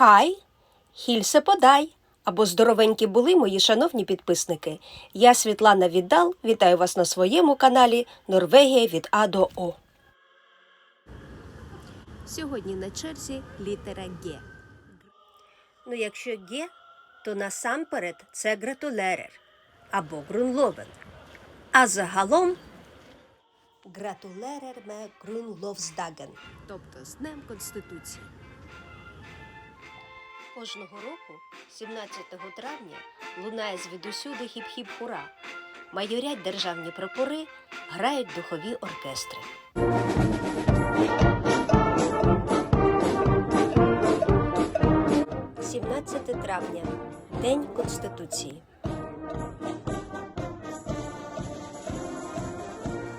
Хай, хільсе подай. Або здоровенькі були мої шановні підписники. Я Світлана Віддал. Вітаю вас на своєму каналі Норвегія від А до О. Сьогодні на черзі літера Г. Ну, якщо Г, то насамперед це гратулерер або грунловен. А загалом гратулерер ме грунловсдаген, тобто з Днем Конституції. Кожного року, 17 травня, лунає звідусюди хіп-хіп хура. Майорять державні прапори, грають духові оркестри. – 17 травня День Конституції.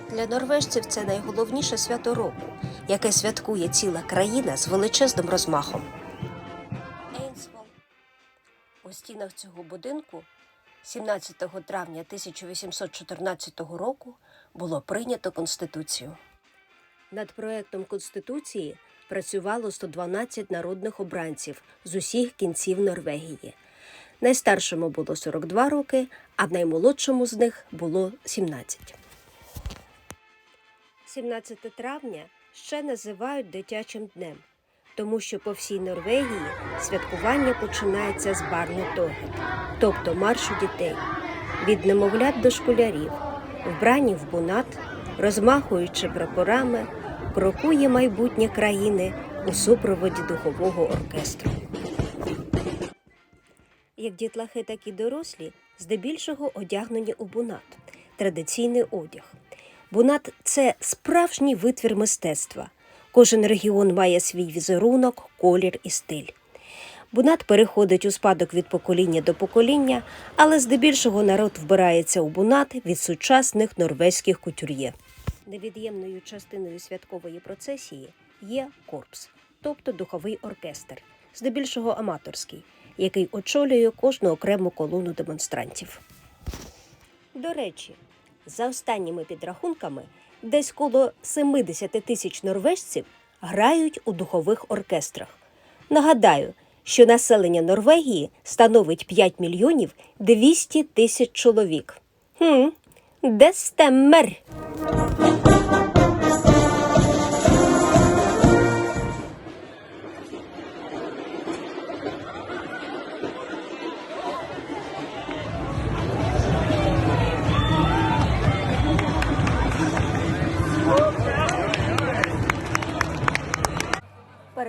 Для норвежців це найголовніше свято року, яке святкує ціла країна з величезним розмахом. У стінах цього будинку 17 травня 1814 року було прийнято Конституцію. Над проектом Конституції працювало 112 народних обранців з усіх кінців Норвегії. Найстаршому було 42 роки, а наймолодшому з них було 17. 17 травня ще називають дитячим днем, тому що по всій Норвегії святкування починається з барнетогет, тобто маршу дітей, від немовлят до школярів, вбрані в бунат, розмахуючи прапорами, крокує майбутнє країни у супроводі духового оркестру. Як дітлахи, так і дорослі здебільшого одягнені у бунат традиційний одяг. Бунат це справжній витвір мистецтва. Кожен регіон має свій візерунок, колір і стиль. Бунат переходить у спадок від покоління до покоління, але здебільшого народ вбирається у бунат від сучасних норвезьких кутюр'є. Невід'ємною частиною святкової процесії є корпс, тобто духовий оркестр, здебільшого аматорський, який очолює кожну окрему колону демонстрантів. До речі, за останніми підрахунками, десь коло 70 тисяч норвежців грають у духових оркестрах. Нагадаю, що населення Норвегії становить 5 мільйонів 200 тисяч чоловік. Хм, де стеммер?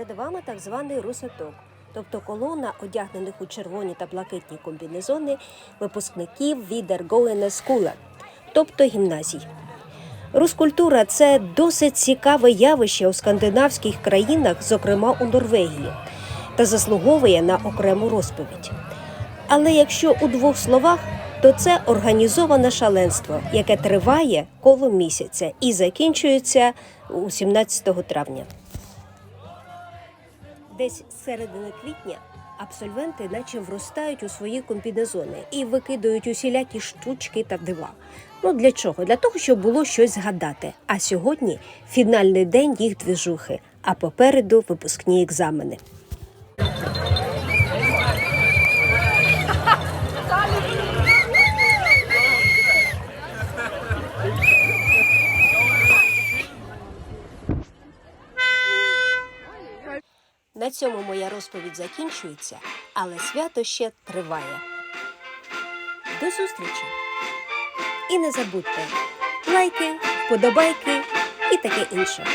Перед вами так званий русаток, тобто колона одягнених у червоні та блакитні комбінезони випускників Відергоєне Скула, тобто гімназій. Рускультура це досить цікаве явище у скандинавських країнах, зокрема у Норвегії, та заслуговує на окрему розповідь. Але якщо у двох словах, то це організоване шаленство, яке триває коло місяця і закінчується у 17 травня. Десь з середини квітня абсольвенти наче вростають у свої комбінезони і викидають усілякі штучки та дива. Ну для чого? Для того, щоб було щось згадати. А сьогодні фінальний день їх двіжухи, а попереду випускні екзамени. На цьому моя розповідь закінчується, але свято ще триває. До зустрічі! І не забудьте лайки, вподобайки і таке інше.